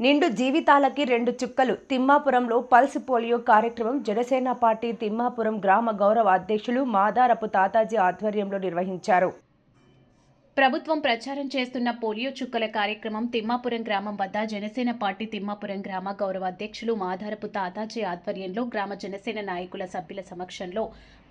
నిండు జీవితాలకి రెండు చుక్కలు. తిమ్మాపురంలో పల్స్ పోలియో కార్యక్రమం జనసేన పార్టీ తిమ్మాపురం గ్రామ గౌరవ అధ్యక్షులు మాదారపు తాతాజీ ఆధ్వర్యంలో నిర్వహించారు. ప్రభుత్వం ప్రచారం చేస్తున్న పోలియో చుక్కల కార్యక్రమం తిమ్మాపురం గ్రామం వద్ద జనసేన పార్టీ తిమ్మాపురం గ్రామ గౌరవ అధ్యక్షులు మాధారపు తాతాజీ ఆధ్వర్యంలో గ్రామ జనసేన నాయకుల సభ్యుల సమక్షంలో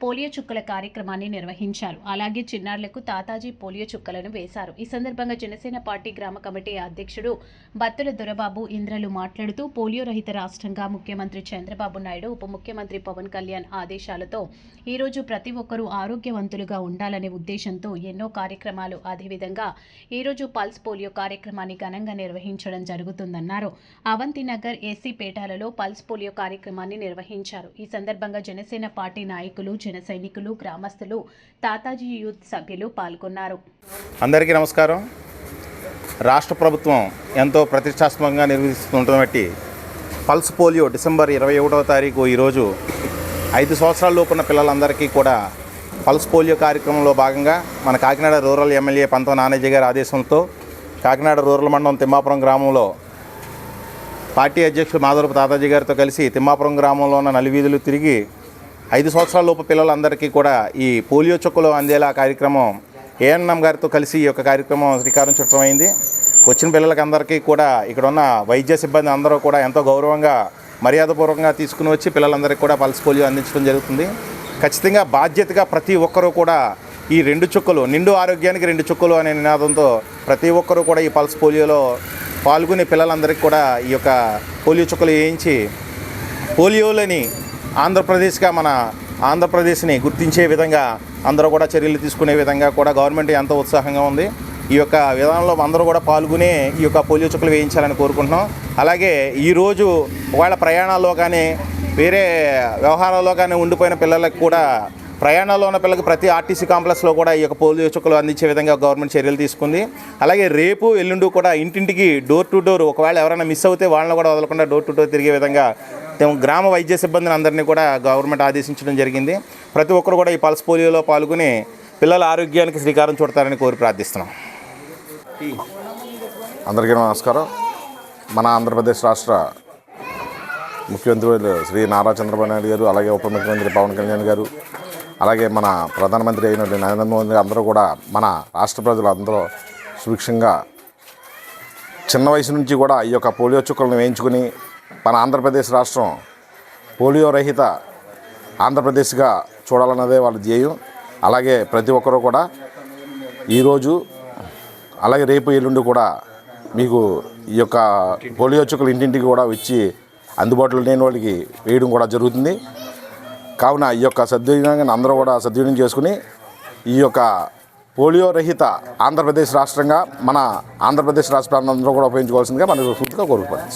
పోలియో చుక్కల కార్యక్రమాన్ని నిర్వహించారు. అలాగే చిన్నారులకు తాతాజీ పోలియో చుక్కలను వేశారు. ఈ సందర్భంగా జనసేన పార్టీ గ్రామ కమిటీ అధ్యక్షుడు బత్తుల దొరబాబు ఇంద్రలు మాట్లాడుతూ పోలియో రహిత రాష్ట్రంగా ముఖ్యమంత్రి చంద్రబాబు నాయుడు ఉప ముఖ్యమంత్రి పవన్ కళ్యాణ్ ఆదేశాలతో ఈరోజు ప్రతి ఒక్కరూ ఆరోగ్యవంతులుగా ఉండాలనే ఉద్దేశంతో ఎన్నో కార్యక్రమాలు అదేవిధంగా ఈరోజు పల్స్ పోలియో కార్యక్రమాన్ని ఘనంగా నిర్వహించడం జరుగుతుందన్నారు. అవంతినగర్ ఏసీ పేటాలలో పల్స్ పోలియో కార్యక్రమాన్ని నిర్వహించారు. ఈ సందర్భంగా జనసేన పార్టీ నాయకులు జన సైనికులు గ్రామస్తులు తాతాజీ యూత్ సభ్యులు పాల్గొన్నారు. అందరికీ నమస్కారం. రాష్ట్ర ప్రభుత్వం ఎంతో ప్రతిష్టాత్మకంగా నిర్వహిస్తున్నటువంటి బట్టి పల్స్ పోలియో డిసెంబర్ ఇరవై ఒకటవ తారీఖు ఈరోజు ఐదు సంవత్సరాల లోపున్న పిల్లలందరికీ కూడా పల్స్ పోలియో కార్యక్రమంలో భాగంగా మన కాకినాడ రూరల్ ఎమ్మెల్యే పంతం నానేజీ గారి ఆదేశంతో కాకినాడ రూరల్ మండలం తిమ్మాపురం గ్రామంలో పార్టీ అధ్యక్షుడు మాధవరపు తాతాజీ గారితో కలిసి తిమ్మాపురం గ్రామంలో ఉన్న నలివీధులు తిరిగి ఐదు సంవత్సరాల లోపు పిల్లలందరికీ కూడా ఈ పోలియో చుక్కలు అందేలా కార్యక్రమం ఏఎన్ఎం గారితో కలిసి ఈ యొక్క కార్యక్రమం శ్రీకారం చుట్టడం అయింది. వచ్చిన పిల్లలకి అందరికీ కూడా ఇక్కడ ఉన్న వైద్య సిబ్బంది అందరూ కూడా ఎంతో గౌరవంగా మర్యాదపూర్వకంగా తీసుకుని వచ్చి పిల్లలందరికీ కూడా పల్స్ పోలియో అందించడం జరుగుతుంది. ఖచ్చితంగా బాధ్యతగా ప్రతి ఒక్కరూ కూడా ఈ రెండు చుక్కలు నిండు ఆరోగ్యానికి రెండు చుక్కలు అనే నినాదంతో ప్రతి ఒక్కరూ కూడా ఈ పల్స్ పోలియోలో పాల్గొనే పిల్లలందరికీ కూడా ఈ యొక్క పోలియో చుక్కలు వేయించి పోలియోలని ఆంధ్రప్రదేశ్గా మన ఆంధ్రప్రదేశ్ని గుర్తించే విధంగా అందరూ కూడా చర్యలు తీసుకునే విధంగా కూడా గవర్నమెంట్ ఎంతో ఉత్సాహంగా ఉంది. ఈ యొక్క విధానంలో అందరూ కూడా పాల్గొని ఈ యొక్క పోలియో చుక్కలు వేయించాలని కోరుకుంటున్నాం. అలాగే ఈరోజు ఒకవేళ ప్రయాణాల్లో కానీ వేరే వ్యవహారాల్లో కానీ ఉండిపోయిన పిల్లలకు కూడా ప్రయాణాల్లో ఉన్న పిల్లలకు ప్రతి ఆర్టీసీ కాంప్లెక్స్లో కూడా ఈ యొక్క పోలియో చుక్కలు అందించే విధంగా గవర్నమెంట్ చర్యలు తీసుకుంది. అలాగే రేపు ఎల్లుండి కూడా ఇంటింటికి డోర్ టు డోర్ ఒకవేళ ఎవరైనా మిస్ అవుతే వాళ్ళని కూడా వదలకుండా డోర్ టు డోర్ తిరిగే విధంగా గ్రామ వైద్య సిబ్బందిని అందరినీ కూడా గవర్నమెంట్ ఆదేశించడం జరిగింది. ప్రతి ఒక్కరు కూడా ఈ పల్స్ పోలియోలో పాల్గొని పిల్లల ఆరోగ్యానికి శ్రీకారం చుడతారని కోరి ప్రార్థిస్తున్నాం. అందరికీ నమస్కారం. మన ఆంధ్రప్రదేశ్ రాష్ట్ర ముఖ్యమంత్రి శ్రీ నారా చంద్రబాబు నాయుడు గారు అలాగే ఉప ముఖ్యమంత్రి పవన్ కళ్యాణ్ గారు అలాగే మన ప్రధానమంత్రి అయినటువంటి నరేంద్ర మోదీ గారు అందరూ కూడా మన రాష్ట్ర ప్రజలు అందరూ సుభిక్షంగా చిన్న వయసు నుంచి కూడా ఈ యొక్క పోలియో చుక్కలను వేయించుకుని మన ఆంధ్రప్రదేశ్ రాష్ట్రం పోలియో రహిత ఆంధ్రప్రదేశ్గా చూడాలన్నదే వాళ్ళ ధ్యేయం. అలాగే ప్రతి ఒక్కరూ కూడా ఈరోజు అలాగే రేపు ఎల్లుండి కూడా మీకు ఈ యొక్క పోలియో చుక్కలు ఇంటింటికి కూడా వచ్చి అందుబాటులో లేని వాళ్ళకి వేయడం కూడా జరుగుతుంది. కావున ఈ యొక్క సద్వినియోగాన్ని అందరూ కూడా సద్వినియోగం చేసుకుని ఈ యొక్క పోలియో రహిత ఆంధ్రప్రదేశ్ రాష్ట్రంగా మన ఆంధ్రప్రదేశ్ రాష్ట్ర అందరూ కూడా ఉపయోగించుకోవాల్సిందిగా మన స్ఫూర్తిగా కోరుకుంటున్నాం